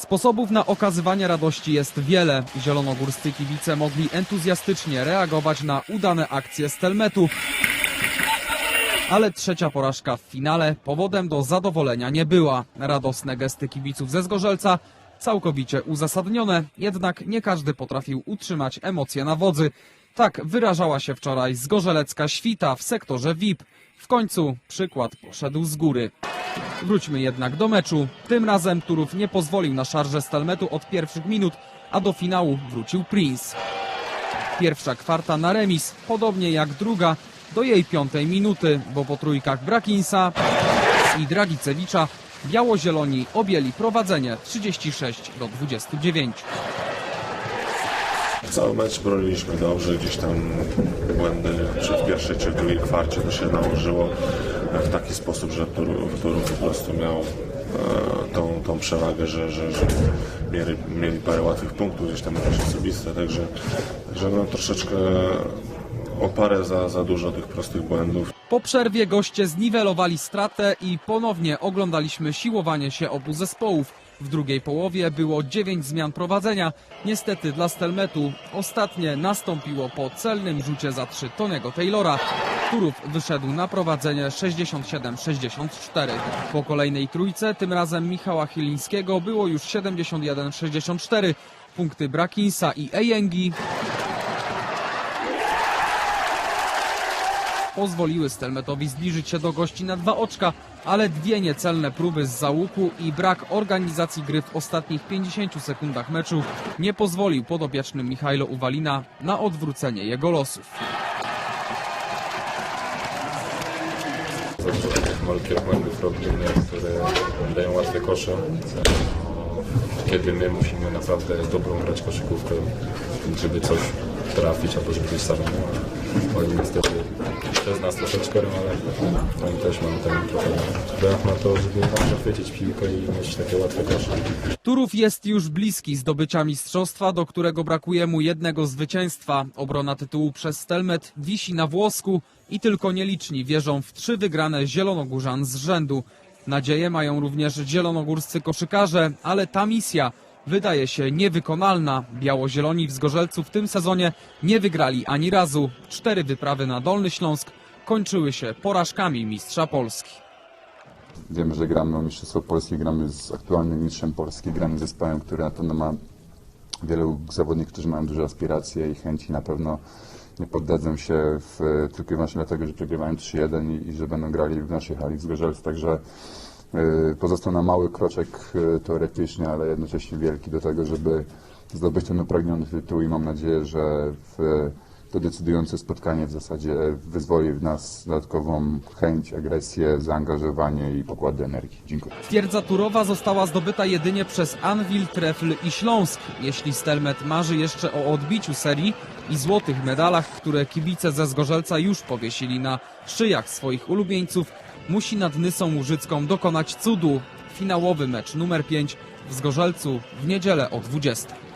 Sposobów na okazywanie radości jest wiele. Zielonogórscy kibice mogli entuzjastycznie reagować na udane akcje Stelmetu. Ale trzecia porażka w finale powodem do zadowolenia nie była. Radosne gesty kibiców ze Zgorzelca całkowicie uzasadnione, jednak nie każdy potrafił utrzymać emocje na wodzy. Tak wyrażała się wczoraj zgorzelecka świta w sektorze VIP. W końcu przykład poszedł z góry. Wróćmy jednak do meczu. Tym razem Turów nie pozwolił na szarże Stelmetu od pierwszych minut, a do finału wrócił Prince. Pierwsza kwarta na remis, podobnie jak druga, do jej piątej minuty, bo po trójkach Brakinsa i Dragicewicza biało-zieloni objęli prowadzenie 36 do 29. Cały mecz broniliśmy dobrze, gdzieś tam błędy czy w pierwszej, czy w drugiej kwarcie to się nałożyło w taki sposób, że Turów po prostu miał e, tą, tą przewagę, że, że, że mieli, mieli parę łatwych punktów, gdzieś tam jakieś osobiste, także, także no, troszeczkę o parę za, za dużo tych prostych błędów. Po przerwie goście zniwelowali stratę i ponownie oglądaliśmy siłowanie się obu zespołów. W drugiej połowie było 9 zmian prowadzenia. Niestety dla Stelmetu ostatnie nastąpiło po celnym rzucie za 3 Tony'ego Taylora. Turów wyszedł na prowadzenie 67-64. Po kolejnej trójce, tym razem Michała Chylińskiego, było już 71-64. Punkty Brakinsa i Ejengi pozwoliły Stelmetowi zbliżyć się do gości na dwa oczka, ale dwie niecelne próby z załuku i brak organizacji gry w ostatnich 50 sekundach meczu nie pozwolił podopiecznym Michajlo Uwalina na odwrócenie jego losów. Malkich błędów robimy, które dają łatwe kosze. Kiedy my musimy naprawdę dobrą grać koszykówkę, żeby coś trafić albo żeby coś samemu. Oni niestety przez nas troszeczkę, no ale oni też mają ten trochę brak na to, żeby dobrze chwycić piłkę i mieć takie łatwe kosze. Turów jest już bliski zdobycia mistrzostwa, do którego brakuje mu jednego zwycięstwa. Obrona tytułu przez Stelmet wisi na włosku i tylko nieliczni wierzą w trzy wygrane zielonogórzan z rzędu. Nadzieje mają również zielonogórscy koszykarze, ale ta misja wydaje się niewykonalna. Biało-zieloni w Zgorzelcu w tym sezonie nie wygrali ani razu. Cztery wyprawy na Dolny Śląsk kończyły się porażkami mistrza Polski. Wiemy, że gramy o Mistrzostwo Polskie, gramy z aktualnym mistrzem Polski, gramy z zespołem, który na pewno ma wielu zawodników, którzy mają duże aspiracje i chęci. Na pewno nie poddadzą się w, tylko i wyłącznie dlatego, że przegrywają 3-1 i, i że będą grali w naszej hali w Zgorzelcu. Także pozostał nam mały kroczek y, teoretycznie, ale jednocześnie wielki do tego, żeby zdobyć ten upragniony tytuł i mam nadzieję, że w, to decydujące spotkanie w zasadzie wyzwoli w nas dodatkową chęć, agresję, zaangażowanie i pokłady energii. Dziękuję. Twierdza Turowa została zdobyta jedynie przez Anwil, Trefl i Śląsk. Jeśli Stelmet marzy jeszcze o odbiciu serii i złotych medalach, które kibice ze Zgorzelca już powiesili na szyjach swoich ulubieńców, musi nad Nysą Łużycką dokonać cudu. Finałowy mecz numer 5 w Zgorzelcu w niedzielę o 20.